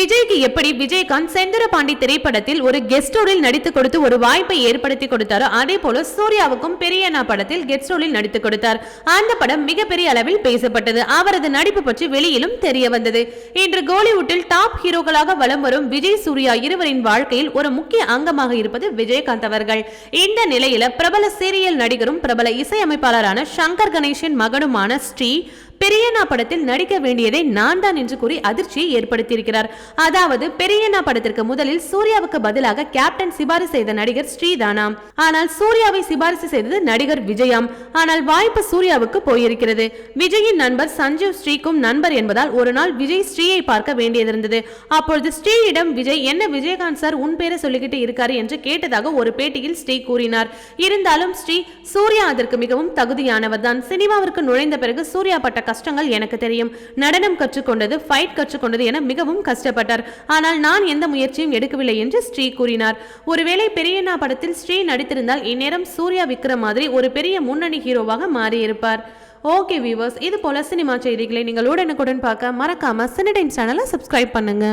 விஜய்க்கு எப்படி விஜயகாந்த் செந்திரபாண்டி திரைப்படத்தில் ஒரு கெஸ்ட் ரோலில் நடித்து கொடுத்து ஒரு வாய்ப்பை ஏற்படுத்தி கொடுத்தாரோ அதே போல சூர்யாவுக்கும் பெரியண்ணா படத்தில் கெஸ்ட் ரோலில் நடித்து கொடுத்தார். அந்த படம் மிகப்பெரிய அளவில் பேசப்பட்டது. அவரது நடிப்பு பற்றி வெளியிலும் தெரிய வந்தது. இன்று கோலிவுட்டில் டாப் ஹீரோக்களாக வலம் வரும் விஜய் சூர்யா இருவரின் வாழ்க்கையில் ஒரு முக்கிய அங்கமாக இருப்பது விஜயகாந்த் அவர்கள். இந்த நிலையில பிரபல சீரியல் நடிகரும் பிரபல இசையமைப்பாளரான சங்கர் கணேஷின் மகனுமான ஸ்ரீ பெரியண்ணா படத்தில் நடிக்க வேண்டியதை நான் தான் என்று கூறி அதிர்ச்சியை ஏற்படுத்தியிருக்கிறார். அதாவது பெரியண்ணா படத்திற்கு முதலில் சூர்யாவுக்கு பதிலாக கேப்டன் சிபாரிசு செய்த நடிகர் ஸ்ரீதானாம் ஆனால் சூர்யாவை சிபாரிசு செய்தது நடிகர் விஜயாம். ஆனால் வாய்ப்பு சூர்யாவுக்கு போயிருக்கிறது. விஜயின் நண்பர் சஞ்சீவ் ஸ்ரீக்கும் நண்பர் என்பதால் ஒரு நாள் விஜய் ஸ்ரீயை பார்க்க வேண்டியதிருந்தது. அப்பொழுது ஸ்ரீயிடம் விஜய் என்ன விஜயகாந்த் சார் உன் பேரை சொல்லிக்கிட்டு இருக்காரு? என்று கேட்டதாக ஒரு பேட்டியில் ஸ்ரீ கூறினார். இருந்தாலும் ஸ்ரீ சூர்யா அதற்கு மிகவும் தகுதியானவர் தான் சினிமாவிற்கு நுழைந்த பிறகு சூர்யா பட்ட கஷ்டங்கள் எனக்கு தெரியும். நடனம் கற்றுக்கொண்டது ஃபைட் கற்றுக்கொண்டது என மிகவும் கஷ்டப்பட்டார். ஆனால் நான் எந்த முயற்சியும் எடுக்கவில்லை என்று ஸ்ரீ கூறினார். ஒருவேளை பெரியண்ணா படத்தில் ஸ்ரீ நடித்திருந்தால் இந்நேரம் சூர்யா விக்ரம் மாதிரி ஒரு பெரிய முன்னணி ஹீரோவாக மாறியிருப்பார். ஓகே வியூவர்ஸ் இது போல சினிமா செய்திகளை நீங்கள் உடனுக்குடன் பார்க்க மறக்காம சினி டைம்ஸ் சேனலை சப்ஸ்கிரைப் பண்ணுங்க.